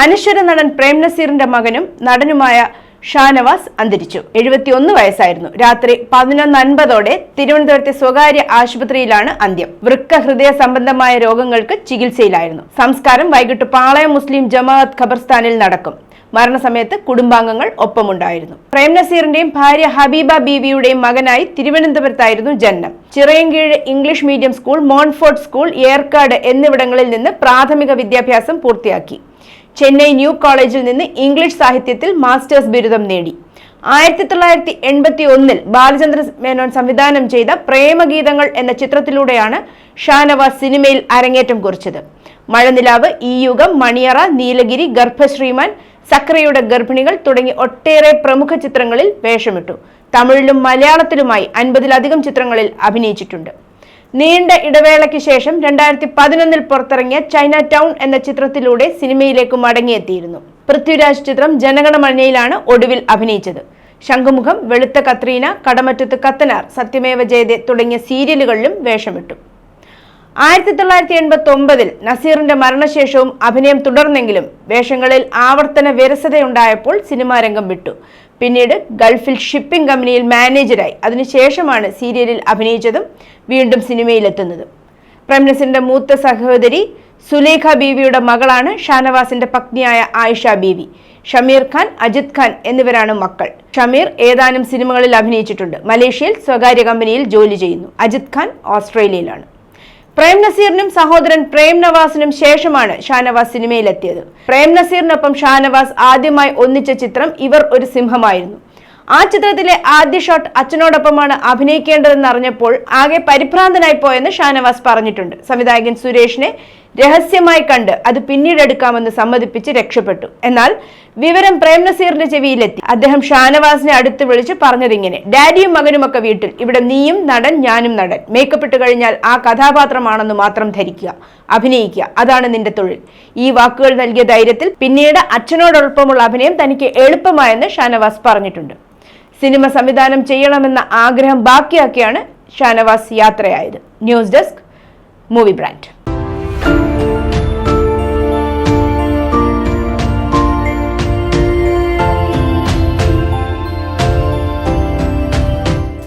അനശ്വര നടൻ പ്രേം നസീറിന്റെ മകനും നടനുമായ ഷാനവാസ് അന്തരിച്ചു. എഴുപത്തിയൊന്ന് വയസ്സായിരുന്നു. രാത്രി പതിനൊന്ന് അൻപതോടെ തിരുവനന്തപുരത്തെ സ്വകാര്യ ആശുപത്രിയിലാണ് അന്ത്യം. വൃക്ക ഹൃദയ സംബന്ധമായ രോഗങ്ങൾക്ക് ചികിത്സയിലായിരുന്നു. സംസ്കാരം വൈകിട്ട് പാളയം മുസ്ലിം ജമാഅത്ത് ഖബർസ്ഥാനിൽ നടക്കും. മരണസമയത്ത് കുടുംബാംഗങ്ങൾ ഒപ്പമുണ്ടായിരുന്നു. പ്രേം നസീറിന്റെയും ഭാര്യ ഹബീബ ബീവിയുടെയും മകനായി തിരുവനന്തപുരത്തായിരുന്നു ജനനം. Chirayinkeezhu English medium school Montfort school Yercaud എന്നിവിടങ്ങളിൽ നിന്ന് പ്രാഥമിക വിദ്യാഭ്യാസം പൂർത്തിയാക്കി. ചെന്നൈ ന്യൂ കോളേജിൽ നിന്ന് ഇംഗ്ലീഷ് സാഹിത്യത്തിൽ മാസ്റ്റേഴ്സ് ബിരുദം നേടി. ആയിരത്തി തൊള്ളായിരത്തി എൺപത്തി ഒന്നിൽ ബാലചന്ദ്ര മേനോൻ സംവിധാനം ചെയ്ത പ്രേമഗീതങ്ങൾ എന്ന ചിത്രത്തിലൂടെയാണ് ഷാനവാസ് സിനിമയിൽ അരങ്ങേറ്റം കുറിച്ചത്. മഴനിലാവ് ഈ യുഗം മണിയറ നീലഗിരി ഗർഭശ്രീമാൻ സക്രയുടെ ഗർഭിണികൾ തുടങ്ങി ഒട്ടേറെ പ്രമുഖ ചിത്രങ്ങളിൽ വേഷമിട്ടു. തമിഴിലും മലയാളത്തിലുമായി അൻപതിലധികം ചിത്രങ്ങളിൽ അഭിനയിച്ചിട്ടുണ്ട്. നീണ്ട ഇടവേളയ്ക്ക് ശേഷം രണ്ടായിരത്തി പതിനൊന്നിൽ പുറത്തിറങ്ങിയ ചൈന ടൗൺ എന്ന ചിത്രത്തിലൂടെ സിനിമയിലേക്ക് മടങ്ങിയെത്തിയിരുന്നു. പൃഥ്വിരാജ് ചിത്രം ജനഗണമനയിലാണ് ഒടുവിൽ അഭിനയിച്ചത്. ശംഖുമുഖം വെളുത്ത കത്രീന കടമറ്റത്ത് കത്തനാർ സത്യമേവ ജയതെ തുടങ്ങിയ സീരിയലുകളിലും വേഷമിട്ടു. ആയിരത്തി തൊള്ളായിരത്തി എൺപത്തി ഒമ്പതിൽ നസീറിന്റെ മരണശേഷവും അഭിനയം തുടർന്നെങ്കിലും വേഷങ്ങളിൽ ആവർത്തന വിരസതയുണ്ടായപ്പോൾ സിനിമാ രംഗം വിട്ടു. പിന്നീട് ഗൾഫിൽ ഷിപ്പിംഗ് കമ്പനിയിൽ മാനേജരായി. അതിനുശേഷമാണ് സീരിയലിൽ അഭിനയിച്ചതും വീണ്ടും സിനിമയിലെത്തുന്നതും. പ്രേംനസീറിന്റെ മൂത്ത സഹോദരി സുലേഖ ബീവിയുടെ മകളാണ് ഷാനവാസിന്റെ പത്നിയായ ആയിഷ ബീവി. ഷമീർ ഖാൻ അജിത് ഖാൻ എന്നിവരാണ് മക്കൾ. ഷമീർ ഏതാനും സിനിമകളിൽ അഭിനയിച്ചിട്ടുണ്ട്. മലേഷ്യയിൽ സ്വകാര്യ കമ്പനിയിൽ ജോലി ചെയ്യുന്നു. അജിത് ഖാൻ ഓസ്ട്രേലിയയിലാണ്. പ്രേം നസീറിനും സഹോദരൻ പ്രേം നവാസിനും ശേഷമാണ് ഷാനവാസ് സിനിമയിലെത്തിയത്. പ്രേം നസീറിനൊപ്പം ഷാനവാസ് ആദ്യമായി ഒന്നിച്ച ചിത്രം ഇവർ ഒരു സിംഹമായിരുന്നു. ആ ചിത്രത്തിലെ ആദ്യ ഷോട്ട് അച്ഛനോടൊപ്പമാണ് അഭിനയിക്കേണ്ടതെന്ന് അറിഞ്ഞപ്പോൾ ആകെ പരിഭ്രാന്തനായി പോയെന്ന് ഷാനവാസ് പറഞ്ഞിട്ടുണ്ട്. സംവിധായകൻ സുരേഷിനെ രഹസ്യമായി കണ്ട് അത് പിന്നീടെടുക്കാമെന്ന് സമ്മതിപ്പിച്ച് രക്ഷപ്പെട്ടു. എന്നാൽ വിവരം പ്രേംനസീറിന്റെ ചെവിയിലെത്തി. അദ്ദേഹം ഷാനവാസിനെ അടുത്ത് വിളിച്ച് പറഞ്ഞതിങ്ങനെ ഡാഡിയും മകനുമൊക്കെ വീട്ടിൽ. ഇവിടെ നീയും നടൻ ഞാനും നടൻ. മേക്കപ്പ് ഇട്ട് കഴിഞ്ഞാൽ ആ കഥാപാത്രമാണെന്ന് മാത്രം ധരിക്കുക അഭിനയിക്കുക. അതാണ് നിന്റെ തൊഴിൽ. ഈ വാക്കുകൾ നൽകിയ ധൈര്യത്തിൽ പിന്നീട് അച്ഛനോടൊപ്പമുള്ള അഭിനയം തനിക്ക് എളുപ്പമായെന്ന് ഷാനവാസ് പറഞ്ഞിട്ടുണ്ട്. സിനിമ സംവിധാനം ചെയ്യണമെന്ന ആഗ്രഹം ബാക്കിയാക്കിയാണ് Shanavas യാത്രയായത്. News desk movie brand.